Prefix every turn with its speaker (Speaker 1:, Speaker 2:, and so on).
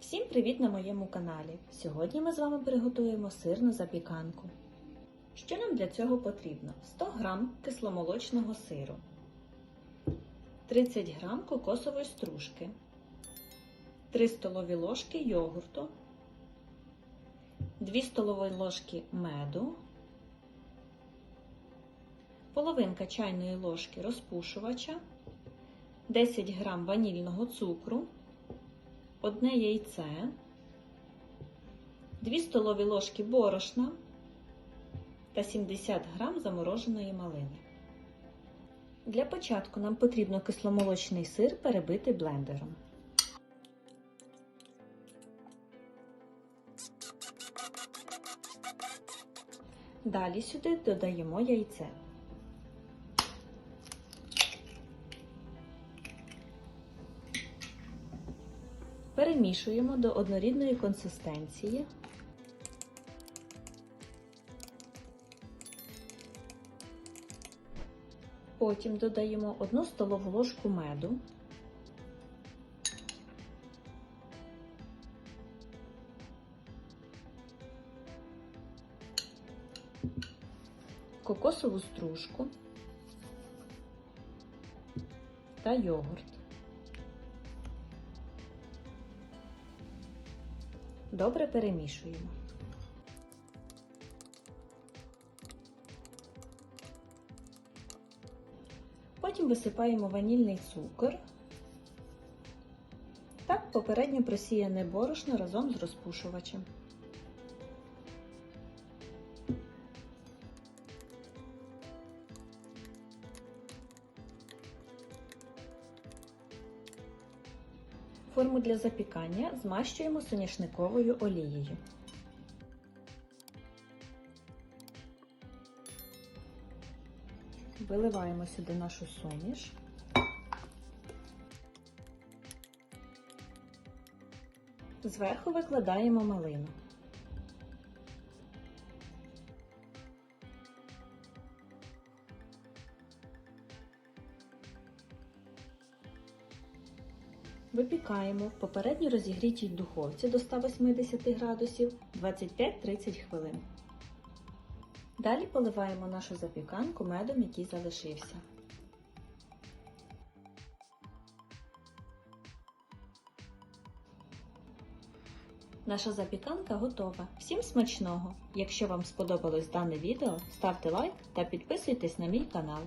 Speaker 1: Всім привіт на моєму каналі! Сьогодні ми з вами приготуємо сирну запіканку. Що нам для цього потрібно? 100 г кисломолочного сиру, 30 г кокосової стружки, 3 столові ложки йогурту, 2 столові ложки меду, половинка чайної ложки розпушувача, 10 г ванільного цукру, одне яйце, 2 столові ложки борошна та 70 г замороженої малини. Для початку нам потрібно кисломолочний сир перебити блендером. Далі сюди додаємо яйце. Перемішуємо до однорідної консистенції. Потім додаємо 1 столову ложку меду. Кокосову стружку та йогурт. Добре перемішуємо. Потім висипаємо ванільний цукор та попередньо просіяне борошно разом з розпушувачем. Форму для запікання змащуємо соняшниковою олією. Виливаємо сюди нашу суміш. Зверху викладаємо малину. Випікаємо в попередньо розігрітій духовці до 180 градусів 25-30 хвилин. Далі поливаємо нашу запіканку медом, який залишився. Наша запіканка готова. Всім смачного! Якщо вам сподобалось дане відео, ставте лайк та підписуйтесь на мій канал.